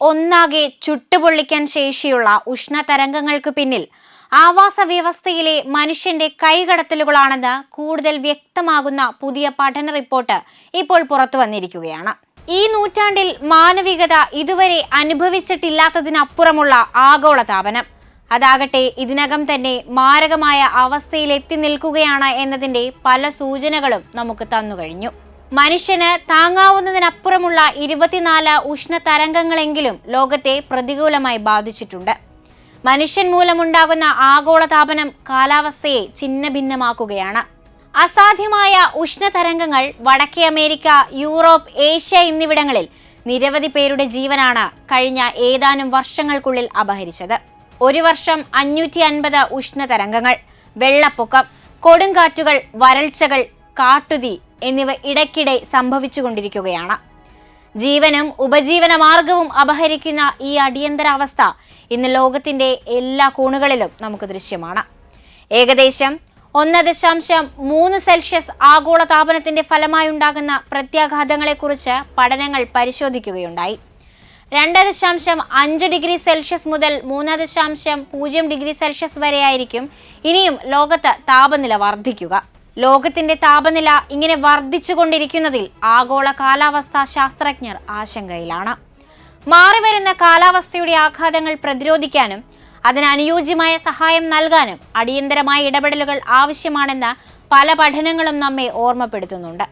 ഒന്നാകെ ചുട്ടുപൊള്ളിക്കാൻ ശേഷിയുള്ള ഉഷ്ണതരംഗങ്ങൾക്ക് പിന്നിൽ ആവാസ വ്യവസ്ഥയിലെ മനുഷ്യന്റെ കൈകടത്തലുകളാണെന്ന് കൂടുതൽ വ്യക്തമാകുന്ന പുതിയ പഠന റിപ്പോർട്ട് ഇപ്പോൾ പുറത്തു വന്നിരിക്കുകയാണ്. ഈ നൂറ്റാണ്ടിൽ മാനവികത ഇതുവരെ അനുഭവിച്ചിട്ടില്ലാത്തതിനപ്പുറമുള്ള ആഗോളതാപനം. അതാകട്ടെ ഇതിനകം തന്നെ മാരകമായ അവസ്ഥയിൽ എത്തി നിൽക്കുകയാണ് എന്നതിന്റെ പല സൂചനകളും നമുക്ക് തന്നുകഴിഞ്ഞു മനുഷ്യന് താങ്ങാവുന്നതിനപ്പുറമുള്ള ഇരുപത്തിനാല് ഉഷ്ണ തരംഗങ്ങളെങ്കിലും ലോകത്തെ പ്രതികൂലമായി ബാധിച്ചിട്ടുണ്ട്. മനുഷ്യൻ മൂലമുണ്ടാകുന്ന ആഗോളതാപനം കാലാവസ്ഥയെ ചിന്ന ഭിന്നമാക്കുകയാണ് അസാധ്യമായ ഉഷ്ണതരംഗങ്ങൾ വടക്കേ അമേരിക്ക യൂറോപ്പ് ഏഷ്യ എന്നിവിടങ്ങളിൽ നിരവധി പേരുടെ ജീവനാണ് കഴിഞ്ഞ ഏതാനും വർഷങ്ങൾക്കുള്ളിൽ അപഹരിച്ചത്. ഒരു വർഷം അഞ്ഞൂറ്റി അൻപത് ഉഷ്ണ തരംഗങ്ങൾ വെള്ളപ്പൊക്കം കൊടുങ്കാറ്റുകൾ വരൾച്ചകൾ കാട്ടുതീ എന്നിവ ഇടയ്ക്കിടെ സംഭവിച്ചുകൊണ്ടിരിക്കുകയാണ്. ജീവനും ഉപജീവന മാർഗവും അപഹരിക്കുന്ന ഈ അടിയന്തരാവസ്ഥ ഇന്ന് ലോകത്തിന്റെ എല്ലാ കോണുകളിലും നമുക്ക് ദൃശ്യമാണ്. ഏകദേശം ഒന്ന് ദശാംശം മൂന്ന് സെൽഷ്യസ് ആഗോള താപനത്തിന്റെ ഫലമായി ഉണ്ടാകുന്ന പ്രത്യാഘാതങ്ങളെക്കുറിച്ച് പഠനങ്ങൾ പരിശോധിക്കുകയുണ്ടായി. രണ്ട് ദശാംശം അഞ്ച് ഡിഗ്രി സെൽഷ്യസ് മുതൽ മൂന്ന് ദശാംശം പൂജ്യം ഡിഗ്രി സെൽഷ്യസ് വരെയായിരിക്കും ഇനിയും ലോകത്ത് താപനില വർദ്ധിക്കുക. ലോകത്തിന്റെ താപനില ഇങ്ങനെ വർദ്ധിച്ചുകൊണ്ടിരിക്കുന്നതിൽ ആഗോള കാലാവസ്ഥാ ശാസ്ത്രജ്ഞർ ആശങ്കയിലാണ്. മാറിവരുന്ന കാലാവസ്ഥയുടെ ആഘാതങ്ങൾ പ്രതിരോധിക്കാനും അതിനനുയോജ്യമായ സഹായം നൽകാനും അടിയന്തരമായ ഇടപെടലുകൾ ആവശ്യമാണെന്ന് പല പഠനങ്ങളും നമ്മെ ഓർമ്മപ്പെടുത്തുന്നുണ്ട്.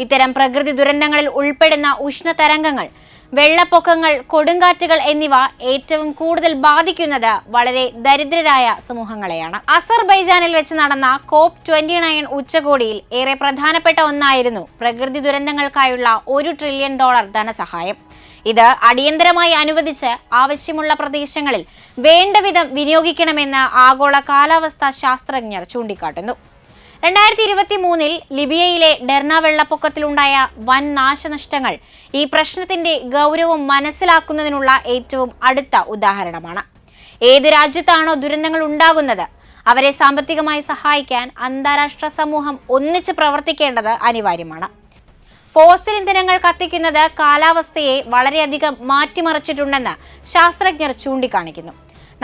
ഇത്തരം പ്രകൃതി ദുരന്തങ്ങളിൽ ഉൾപ്പെടുന്ന ഉഷ്ണതരംഗങ്ങൾ വെള്ളപ്പൊക്കങ്ങൾ കൊടുങ്കാറ്റുകൾ എന്നിവ ഏറ്റവും കൂടുതൽ ബാധിക്കുന്നത് വളരെ ദരിദ്രരായ സമൂഹങ്ങളെയാണ്. അസർബൈജാനിൽ വെച്ച് നടന്ന കോപ്പ് ട്വന്റി നയൻ ഉച്ചകോടിയിൽ ഏറെ പ്രധാനപ്പെട്ട ഒന്നായിരുന്നു പ്രകൃതി ദുരന്തങ്ങൾക്കായുള്ള ഒരു ട്രില്യൺ ഡോളർ ധനസഹായം. ഇത് അടിയന്തരമായി അനുവദിച്ച് ആവശ്യമുള്ള പ്രദേശങ്ങളിൽ വേണ്ടവിധം വിനിയോഗിക്കണമെന്ന് ആഗോള കാലാവസ്ഥാ ശാസ്ത്രജ്ഞർ ചൂണ്ടിക്കാട്ടുന്നു. രണ്ടായിരത്തി ഇരുപത്തി മൂന്നിൽ ലിബിയയിലെ ഡെർണ വെള്ളപ്പൊക്കത്തിലുണ്ടായ വൻ നാശനഷ്ടങ്ങൾ ഈ പ്രശ്നത്തിന്റെ ഗൗരവം മനസ്സിലാക്കുന്നതിനുള്ള ഏറ്റവും അടുത്ത ഉദാഹരണമാണ്. ഏത് രാജ്യത്താണോ ദുരന്തങ്ങൾ ഉണ്ടാകുന്നത് അവരെ സാമ്പത്തികമായി സഹായിക്കാൻ അന്താരാഷ്ട്ര സമൂഹം ഒന്നിച്ച് പ്രവർത്തിക്കേണ്ടത് അനിവാര്യമാണ്. ഫോസിൽ ഇന്ധനങ്ങൾ കത്തിക്കുന്നത് കാലാവസ്ഥയെ വളരെയധികം മാറ്റിമറിച്ചിട്ടുണ്ടെന്ന് ശാസ്ത്രജ്ഞർ ചൂണ്ടിക്കാണിക്കുന്നു.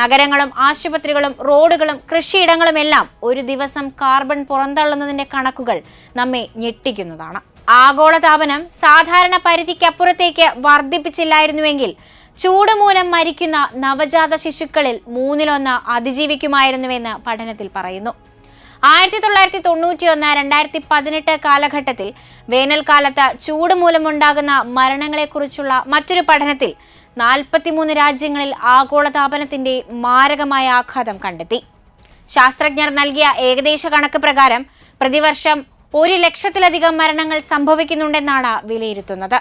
നഗരങ്ങളും ആശുപത്രികളും റോഡുകളും കൃഷിയിടങ്ങളുമെല്ലാം ഒരു ദിവസം കാർബൺ പുറന്തള്ളുന്നതിന്റെ കണക്കുകൾ നമ്മെ ഞെട്ടിക്കുന്നതാണ്. ആഗോളതാപനം സാധാരണ പരിധിക്കപ്പുറത്തേക്ക് വർദ്ധിപ്പിച്ചില്ലായിരുന്നുവെങ്കിൽ ചൂട് മൂലം മരിക്കുന്ന നവജാത ശിശുക്കളിൽ മൂന്നിലൊന്ന് അതിജീവിക്കുമായിരുന്നുവെന്ന് പഠനത്തിൽ പറയുന്നു. ആയിരത്തി തൊള്ളായിരത്തി തൊണ്ണൂറ്റി ഒന്ന് രണ്ടായിരത്തി പതിനെട്ട് കാലഘട്ടത്തിൽ വേനൽക്കാലത്ത് ചൂട് മൂലമുണ്ടാകുന്ന മരണങ്ങളെക്കുറിച്ചുള്ള മറ്റൊരു പഠനത്തിൽ നാൽപ്പത്തിമൂന്ന് രാജ്യങ്ങളിൽ ആഗോളതാപനത്തിന്റെ മാരകമായ ആഘാതം കണ്ടെത്തി. ശാസ്ത്രജ്ഞർ നൽകിയ ഏകദേശ കണക്ക് പ്രകാരം പ്രതിവർഷം ഒരു ലക്ഷത്തിലധികം മരണങ്ങൾ സംഭവിക്കുന്നുണ്ടെന്നാണ് വിലയിരുത്തുന്നത്.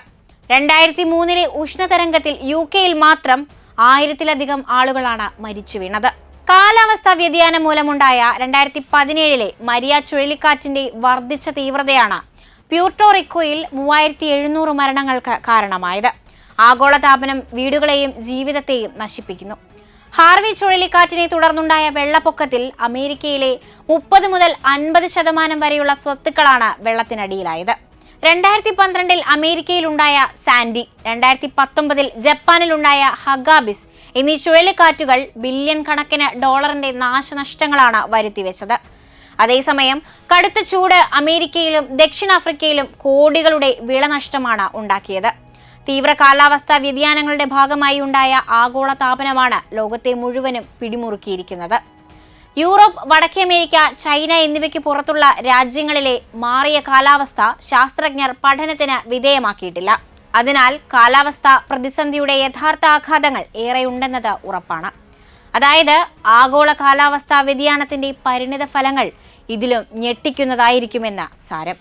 രണ്ടായിരത്തി മൂന്നിലെ ഉഷ്ണതരംഗത്തിൽ യു കെയിൽ മാത്രം ആയിരത്തിലധികം ആളുകളാണ് മരിച്ചു വീണത് കാലാവസ്ഥാ വ്യതിയാനം മൂലമുണ്ടായ രണ്ടായിരത്തി പതിനേഴിലെ മരിയ ചുഴലിക്കാറ്റിന്റെ വർദ്ധിച്ച തീവ്രതയാണ് പ്യൂർട്ടോറിക്കോയിൽ മൂവായിരത്തി എഴുന്നൂറ് മരണങ്ങൾക്ക് കാരണമായത്. ആഗോളതാപനം വീടുകളെയും ജീവിതത്തെയും നശിപ്പിക്കുന്നു. ഹാർവി ചുഴലിക്കാറ്റിനെ തുടർന്നുണ്ടായ വെള്ളപ്പൊക്കത്തിൽ അമേരിക്കയിലെ മുപ്പത് മുതൽ അൻപത് ശതമാനം വരെയുള്ള സ്വത്തുക്കളാണ് വെള്ളത്തിനടിയിലായത്. രണ്ടായിരത്തി പന്ത്രണ്ടിൽ അമേരിക്കയിലുണ്ടായ സാൻഡി രണ്ടായിരത്തി പത്തൊമ്പതിൽ ജപ്പാനിലുണ്ടായ ഹഗാബിസ് എന്നീ ചുഴലിക്കാറ്റുകൾ ബില്യൺ കണക്കിന് ഡോളറിന്റെ നാശനഷ്ടങ്ങളാണ് വരുത്തിവെച്ചത്. അതേസമയം കടുത്ത ചൂട് അമേരിക്കയിലും ദക്ഷിണാഫ്രിക്കയിലും കോടികളുടെ വിളനഷ്ടമാണ് ഉണ്ടാക്കിയത്. തീവ്ര കാലാവസ്ഥാ വ്യതിയാനങ്ങളുടെ ഭാഗമായി ഉണ്ടായ ആഗോള താപനമാണ് ലോകത്തെ മുഴുവനും പിടിമുറുക്കിയിരിക്കുന്നത്. യൂറോപ്പ് വടക്കേ അമേരിക്ക ചൈന എന്നിവയ്ക്ക് പുറത്തുള്ള രാജ്യങ്ങളിലെ മാറിയ കാലാവസ്ഥ ശാസ്ത്രജ്ഞർ പഠനത്തിന് വിധേയമാക്കിയിട്ടില്ല. അതിനാൽ കാലാവസ്ഥ പ്രതിസന്ധിയുടെ യഥാർത്ഥ ആഘാതങ്ങൾ ഏറെയുണ്ടെന്നത് ഉറപ്പാണ്. അതായത് ആഗോള കാലാവസ്ഥാ വ്യതിയാനത്തിന്റെ പരിണിത ഫലങ്ങൾ ഇതിലും ഞെട്ടിക്കുന്നതായിരിക്കുമെന്ന് സാരം.